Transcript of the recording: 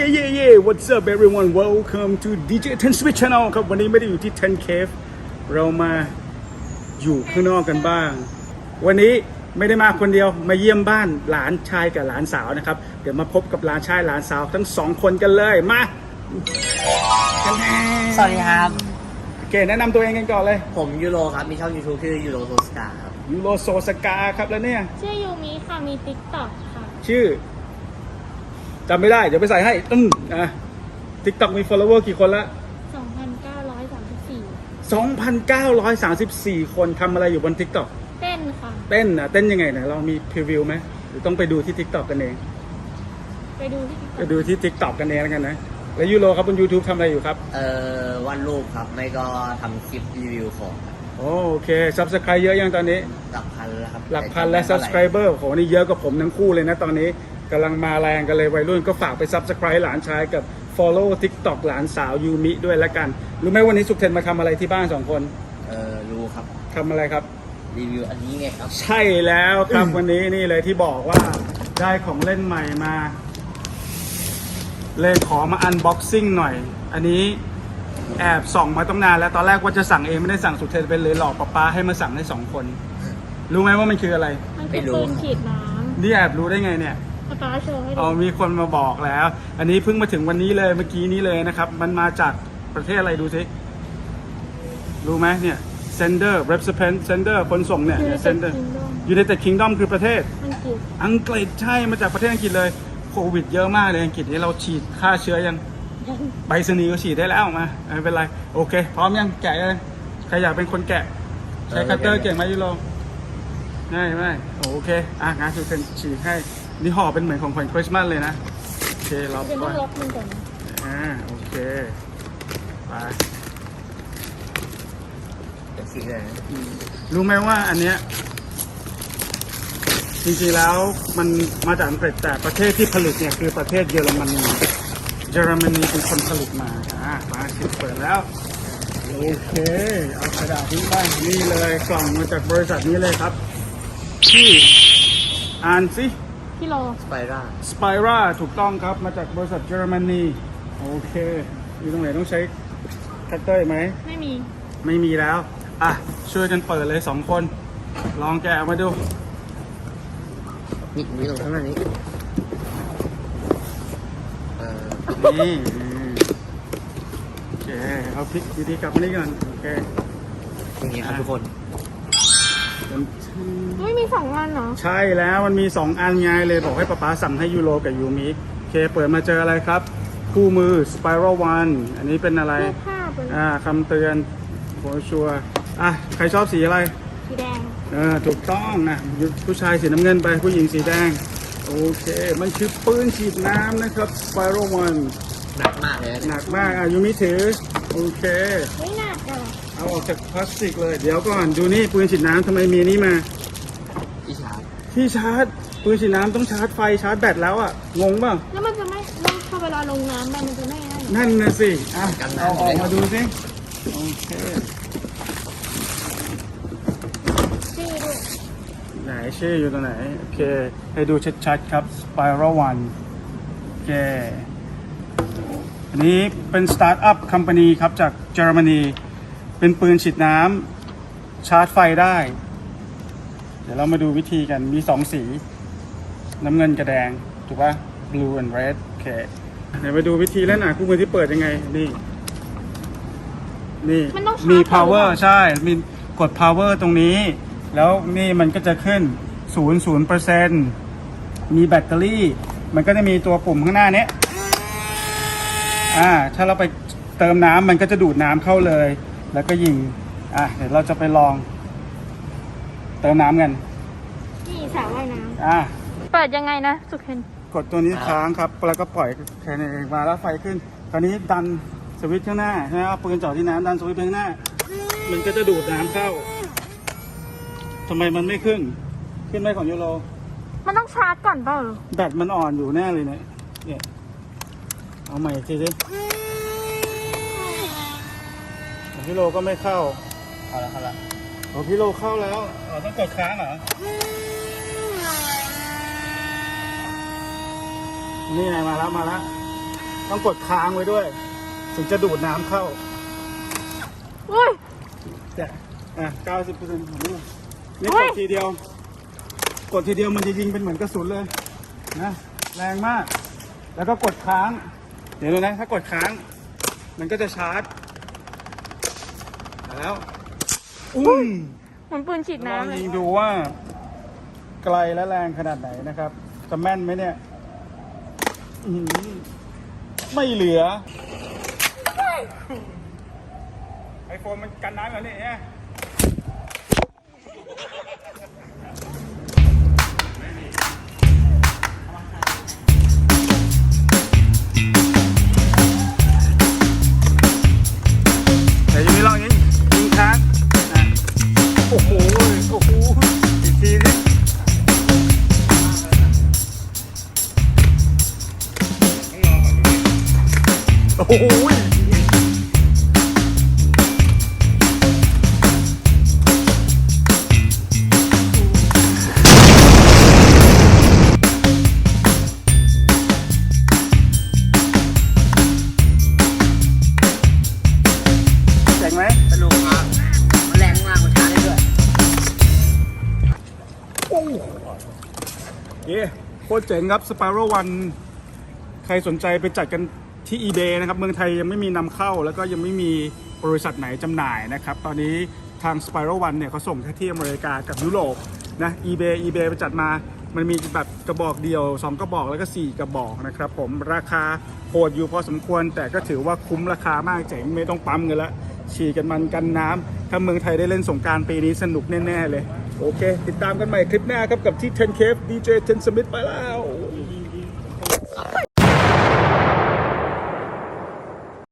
Yeah yeah yeah What's up everyone Welcome to DJ 10 Switch Channel ครับ วันนี้ไม่ได้อยู่ที่10 Cave เรามาอยู่ข้างนอกกันบ้าง วันนี้ไม่ได้มาคนเดียวมาเยี่ยมบ้านหลานชายกับหลานสาวนะครับ เดี๋ยวมาพบกับหลานชายหลานสาวทั้งสองคนกันเลยมากันแน่สวัสดีครับ โอเคแนะนำตัวเองกันก่อนเลยผมยูโรครับ มีช่อง YouTube ชื่อยูโรโซสกาครับยูโรโซสกาครับแล้วเนี่ย ชื่อยูมิค่ะ มีติ๊กต็อกค่ะ ชื่อ จำไม่ได้ เดี๋ยวไปใส่ให้อืมอะ TikTok มี follower กี่คนละ 2,934 2,934 คนทำอะไรอยู่บน TikTok เต้นค่ะ เต้นอะ เต้นยังไงนะเรามีพรีวิวไหมหรือต้องไปดูที่ TikTok กันเอง ไปดูที่ไปดูที่ TikTok กันเองแล้วกันนะ แล้วยูโรครับบน YouTube ทำอะไรอยู่ครับ เอ่อวันรูปครับ ไม่ก็ทำคลิปรีวิวของครับโอเค Subscribe เยอะยังตอนนี้ หลักพันแล้วครับหลักพันและ Subscriber โหนี่เยอะกว่าผมทั้งคู่เลยนะตอนนี้ กำลังมาแรงกันเลยวัยรุ่นก็ฝากไป Subscribe หลานชายกับ Follow TikTok หลานสาวยูมิด้วยละกัน รู้ไหมวันนี้สุขเทนมาทำอะไรที่บ้านสองคนเอ่อรู้ครับ ทำอะไรครับ รีวิวอันนี้ไงครับ ใช่แล้วครับวันนี้นี่เลยที่บอกว่าได้ของเล่นใหม่มา เลยขอมาอันบ็อกซิ่งหน่อย อันนี้แอบส่องมาตั้งนานแล้วตอนแรกว่าจะสั่งเองไม่ได้สั่งสุดเทนไปเลยหลอกป๊าป๊าให้มาสั่งให้สองคน รู้ไหมว่ามันคืออะไร มันไม่คือรู้ปืนฉีดน้นี่แอบรู้ได้ไงเนี่ยำ ป๊าป๊าโชว์ให้ดูเอามีคนมาบอกแล้ว อันนี้เพิ่งมาถึงวันนี้เลยเมื่อกี้นี้เลยนะครับ มันมาจากประเทศอะไรดูสิรู้ไหมเนี่ย sender recipient sender คนส่งเนี่ย คือ sender จิงด United Kingdom คือประเทศมันคืออังกฤษใช่มาจากประเทศอังกฤษเลยโควิดเยอะมากเลยอังกฤษนี่เราฉีดฆ่าเชื้อยังใบสนีย์ก็ฉีดได้แล้วมาไม่เป็นไร โอเค พร้อมยังแกะเลยใครอยากเป็นคนแกะ ใช้คัตเตอร์เก่งไหมยูโรง่ายไหมโอเค อะงานสุดเป็นฉีดให้ นี่ห่อเป็นเหมือนของขวัญคริสต์มาสเลยนะ โอเคเราเดี๋ยวก่ต้อนงล็อกมันก่อนอ่าโอเคไปสีเลยนะรู้ไหมว่าอันเนี้ยจริงๆแล้วมันมาจากอังกฤษแต่ประเทศที่ผลิตเนี่ยคือประเทศเยอรมนี เยอรมนีเป็นคนผลิตมาอะมาสิเปิดแล้ว โอเค เอากระดาษทิ้งไปนี่เลยกล่องมาจากบริษัทนี้เลยครับที่อ่านสิ พี่โล สไปร่า สไปร่าถูกต้องครับมาจากบริษัทเยอรมนีโอเค อยู่ตรงไหนต้องใช้คัตเตอร์ไหม ไม่มี ไม่มีแล้ว อะ ช่วยกันเปิดเลยสองคน ลองแกะออกมาดู นี่มีตรงข้างหน้านี้เอ่อนี่อืมโอเคเอาพลิกดีๆกลับมานี่ก่อนโอเค อย่างนี้ครับทุกคน ไม่มีสองอันเหรอ ใช่แล้วมันมี 2 อันไงเลยบอกให้ป๊าป๊าสั่งให้ยูโรกับยูมิโอเคเปิดมาเจออะไรครับ คู่มือ Spiral One อันนี้เป็นอะไร รูปภาพเลยอ่าคำเตือนโบชัวอะ ใครชอบสีอะไร สีแดง เออถูกต้องนะผู้ชายสีน้ำเงินไปผู้หญิงสีแดง โอเค มันคือปืนฉีดน้ำนะครับ Spiral One หนักมากเลยนะหนักมากอะยูมิถือ โอเค ไม่หนักอะ เอาออกจากพลาสติกเลย เดี๋ยวก่อนดูนี่ปืนฉีดน้ำทำไมมีนี่มาพี่ชาร์จที่ชาร์จปืนฉีดน้ำต้องชาร์จไฟชาร์จแบตแล้วอะงงเปล่าแล้วมันจะไม่แล้วพอเวลาลงน้ำไปมันจะไม่ได้เหรอนั่นนะสิอะเอาออกมาดูสิโอเคชื่อด้วยไหนชื่ออยู่ตรงไหนโอเค ให้ดูชัดๆครับ Spiral One โอเค อันนี้เป็นสตาร์ทอัพค m ม a n y ครับจากเยอรมนี เป็นปืนฉีดน้ำชาร์จไฟได้ เดี๋ยวเรามาดูวิธีกันมีสองสี น้ำเงินกับแดง ถูกปะ blue and red โอเค เดี๋ยวมาดูวิธีเล่นอะคู่มือที่เปิดยังไง นี่ นี่ มันต้องชาร์จมีก่อนหรือเปล่า power ใช่ มีกด power ตรงนี้ แล้วนี่มันก็จะขึ้น 0 0เปอร์เซ็นมีแบตเตอรี่ มันก็จะมีตัวปุ่มข้างหน้าเนี้ย อ่า ถ้าเราไปเติมน้ำมันก็จะดูดน้ำเข้าเลย แล้วก็ยิง อะ เดี๋ยวเราจะไปลอง เติมน้ำกัน นี่สระว่ายน้อะำเปิดยังไงนะ สุเคนกดตัวนี้ค้างครับ แล้วก็ปล่อยแค่นี้เองมาแล้วไฟขึ้น คราวนี้ดันสวิตช์ข้างหน้าใช่ไหมเอาปืนจ่อที่น้ำดันสวิตช์ไปข้างหน้า มันก็จะดูดน้ำเข้าทำไมมันไม่ขึ้น ขึ้นไหมของยูโร มันต้องชาร์จก่อนเปล่าหรอแบตมันอ่อนอยู่แน่เลยเนี่ยเนี่ย เอาใหม่อีกทีสิของ พี่โลก็ไม่เข้า เอาละเอาละของพี่โลเข้าแล้วอ๋อต้องกดค้างเหรอ นี่ไงมาแล้วมาแล้ว ต้องกดค้างไว้ด้วย ถึงจะดูดน้ำเข้าอุ้ย แต่อะ90เปอร์เซ็นต์ของลูกนี่เฮ้กย ดทีเดียว กดทีเดียวมันจะยิงเป็นเหมือนกระสุนเลยนะแรงมาก แล้วก็กดค้าง เดี๋ยวดูนะ ถ้ากดค้าง มันก็จะชาร์จมา แล้วอุ้ยเหมือนปืนฉีดลองน้ำเลยยิงดูว่า ไกลและแรงขนาดไหนนะครับ จะแม่นไหมเนี่ยอื้อหือไม่เหลือ ไอโฟนมันกันน้ำเหรอเนี่ย เย้โคตรเจ๋งครับ Spiral One ใครสนใจไปจัดกันที่ eBay นะครับ เมืองไทยยังไม่มีนำเข้า แล้วก็ยังไม่มีบริษัทไหนจำหน่ายนะครับ ตอนนี้ทาง Spiral One เนี่ยเขาส่งแค่ที่อเมริกากับยุโรปนะ eBay eBay ไปจัดมา มันมีแบบกระบอกเดียว 2 กระบอกแล้วก็ 4 กระบอกนะครับผมราคาโหดอยู่พอสมควร แต่ก็ถือว่าคุ้มราคามากเจ๋งไม่ต้องปั๊มกันละฉีกันมันกันน้ำถ้าเมืองไทยได้เล่นสงกรารปีนี้สนุกแน่ ๆ เลย โอเค ติดตามกันใหม่คลิปหน้าครับกับที่10 k DJ 10 Smith ไปแล้ว